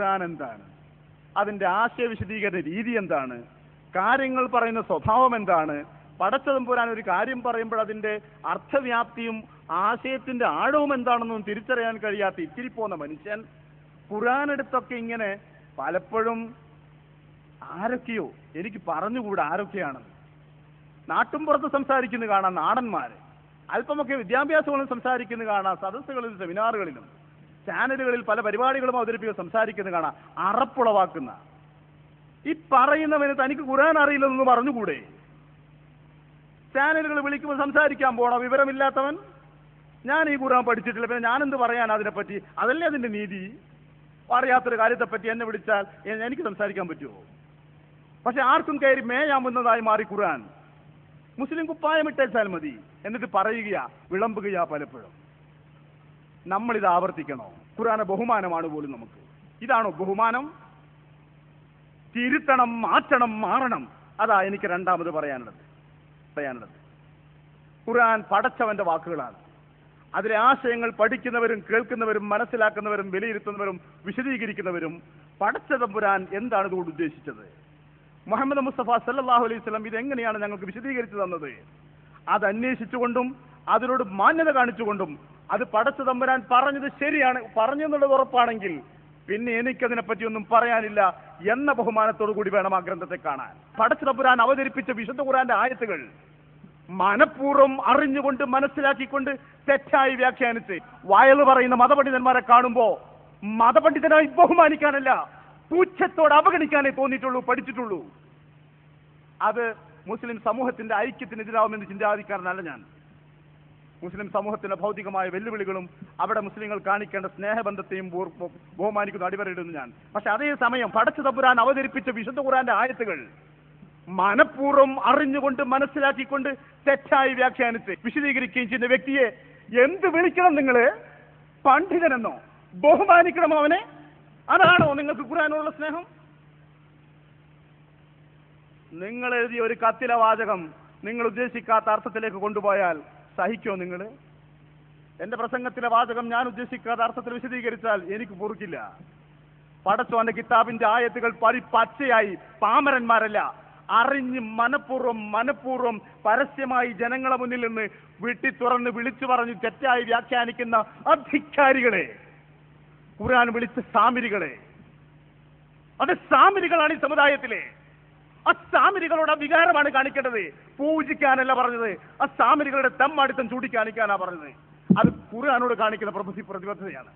ഖുർആൻ എന്താണ്? അതിന്റെ ആശയ വിശദീകരണ രീതി എന്താണ്? കാര്യങ്ങൾ പറയുന്ന സ്വഭാവം എന്താണ്? പടച്ചതമ്പുരാൻ ഒരു കാര്യം പറയുമ്പോൾ അതിന്റെ അർത്ഥവ്യാപ്തിയും ആശയത്തിന്റെ ആഴവും എന്താണെന്നും തിരിച്ചറിയാൻ കഴിയാത്ത ഇത്തിരി പോന്ന മനുഷ്യൻ ഖുർആൻ എടുത്തൊക്കെ ഇങ്ങനെ പലപ്പോഴും ആരൊക്കെയോ എനിക്ക് പറഞ്ഞുകൂടാ ആരൊക്കെയാണെന്ന്. നാട്ടുംപുറത്ത് സംസാരിക്കുന്നത് കാണാം നാടന്മാര്. അല്പമൊക്കെ വിദ്യാഭ്യാസങ്ങളും സംസാരിക്കുന്നത് കാണാം സദസ്സുകളിലും സെമിനാറുകളിലും. ചാനലുകളിൽ പല പരിപാടികളും അവതരിപ്പിക്കുക സംസാരിക്കുന്നത് കാണാം. അറപ്പുളവാക്കുന്ന. ഈ പറയുന്നവന് തനിക്ക് ഖുർആൻ അറിയില്ലെന്ന് പറഞ്ഞുകൂടെ? ചാനലുകൾ വിളിക്കുമ്പോൾ സംസാരിക്കാൻ പോണ വിവരമില്ലാത്തവൻ ഞാൻ ഈ ഖുർആൻ പഠിച്ചിട്ടില്ല പിന്നെ ഞാനെന്ത് പറയാൻ അതിനെപ്പറ്റി? അതല്ലേ അതിന്റെ നീതി? അറിയാത്തൊരു കാര്യത്തെപ്പറ്റി എന്നെ വിളിച്ചാൽ എനിക്ക് സംസാരിക്കാൻ പറ്റുമോ? പക്ഷെ ആർക്കും കയറി മേയാവുന്നതായി മാറി ഖുർആൻ. മുസ്ലിം കുപ്പായം ഇട്ടേച്ചാൽ മതി. എന്നിട്ട് പറയുകയാ വിളമ്പുകയാ പലപ്പോഴും. നമ്മളിത് ആവർത്തിക്കണോ? ഖുറാന ബഹുമാനമാണ് പോലും നമുക്ക്. ഇതാണോ ബഹുമാനം? തിരുത്തണം മാറ്റണം മാറണം. അതാ എനിക്ക് രണ്ടാമത് പറയാനുള്ളത്. പറയാനുള്ളത്. ഖുർആൻ പടച്ചവന്റെ വാക്കുകളാണ്. അതിലെ ആശയങ്ങൾ പഠിക്കുന്നവരും കേൾക്കുന്നവരും മനസ്സിലാക്കുന്നവരും വിലയിരുത്തുന്നവരും വിശദീകരിക്കുന്നവരും പടച്ച തമ്പുരാൻ എന്താണ് ഇതുകൊണ്ട് ഉദ്ദേശിച്ചത്? മുഹമ്മദ് മുസ്തഫ സല്ലാഹു അലൈഹി സ്വലം ഇത് എങ്ങനെയാണ് ഞങ്ങൾക്ക് വിശദീകരിച്ചു തന്നത്? അത് അന്വേഷിച്ചുകൊണ്ടും അതിനോട് മാന്യത കാണിച്ചുകൊണ്ടും അത് പടച്ചു തമ്പുരാൻ പറഞ്ഞത് ശരിയാണ്. പറഞ്ഞു എന്നുള്ളത് ഉറപ്പാണെങ്കിൽ പിന്നെ എനിക്കതിനെ പറ്റിയൊന്നും പറയാനില്ല എന്ന ബഹുമാനത്തോടു കൂടി വേണം ആ ഗ്രന്ഥത്തെ കാണാൻ. പടച്ചു തമ്പുരാൻ അവതരിപ്പിച്ച വിശുദ്ധ ഖുറാന്റെ ആയത്തുകൾ മനഃപൂർവം അറിഞ്ഞുകൊണ്ട് മനസ്സിലാക്കിക്കൊണ്ട് തെറ്റായി വ്യാഖ്യാനിച്ച് വയൽ പറയുന്ന മതപണ്ഡിതന്മാരെ കാണുമ്പോ മതപണ്ഡിതനായി ബഹുമാനിക്കാനല്ല പൂച്ഛത്തോട് അവഗണിക്കാനേ തോന്നിയിട്ടുള്ളൂ പഠിച്ചിട്ടുള്ളൂ. അത് മുസ്ലിം സമൂഹത്തിന്റെ ഐക്യത്തിനെതിരാവുമെന്ന് ചിന്താധിക്കാരനല്ല ഞാൻ. മുസ്ലിം സമൂഹത്തിന്റെ ഭൗതികമായ വെല്ലുവിളികളും അവിടെ മുസ്ലിങ്ങൾ കാണിക്കേണ്ട സ്നേഹബന്ധത്തെയും ബഹുമാനിക്കുന്നു അടിവരയിടുന്നു ഞാൻ. പക്ഷെ അതേ സമയം പടച്ചു തമ്പുരാൻ അവതരിപ്പിച്ച വിശുദ്ധ ഖുറാന്റെ ആയത്തുകൾ മനഃപൂർവം അറിഞ്ഞുകൊണ്ട് മനസ്സിലാക്കിക്കൊണ്ട് തെറ്റായി വ്യാഖ്യാനിച്ച് വിശദീകരിക്കുകയും ചെയ്യുന്ന വ്യക്തിയെ എന്ത് വിളിക്കണം നിങ്ങൾ പണ്ഡിതനെന്നോ? ബഹുമാനിക്കണമോ അവനെ? അതാണോ നിങ്ങൾക്ക് ഖുറാനോടുള്ള സ്നേഹം? നിങ്ങൾ എഴുതിയ ഒരു കത്തിലെ വാചകം നിങ്ങൾ ഉദ്ദേശിക്കാത്ത അർത്ഥത്തിലേക്ക് കൊണ്ടുപോയാൽ സഹിക്കോ നിങ്ങൾ എന്റെ പ്രസംഗത്തിലെ വാചകം ഞാൻ ഉദ്ദേശിക്കാത്ത അർത്ഥത്തിൽ വിശദീകരിച്ചാൽ എനിക്ക് പൊറുക്കില്ല പടച്ചോന്റെ കിതാബിന്റെ ആയത്തുകൾ പരി പച്ചയായി. പാമരന്മാരല്ല അറിഞ്ഞ് മനഃപൂർവം മനഃപൂർവം പരസ്യമായി ജനങ്ങളെ മുന്നിൽ നിന്ന് വീട്ടി തുറന്ന് വിളിച്ചു പറഞ്ഞ് തെറ്റായി വ്യാഖ്യാനിക്കുന്ന അധികാരികളെ ഖുർആൻ വിളിച്ച സാമിരികളെ. അത് സാമിരികളാണ് ഈ സമുദായത്തിലെ. ആ സാമിരികളോട് ആ വികാരമാണ് കാണിക്കേണ്ടത്. പൂജിക്കാനല്ല പറഞ്ഞത്. ആ സാമിരികളുടെ തമ്മടിത്തം ചൂണ്ടിക്കാണിക്കാനാ പറഞ്ഞത്. അത് ഖുർആനോട് കാണിക്കുന്ന പ്രഭുസി പ്രതിബദ്ധതയാണ്.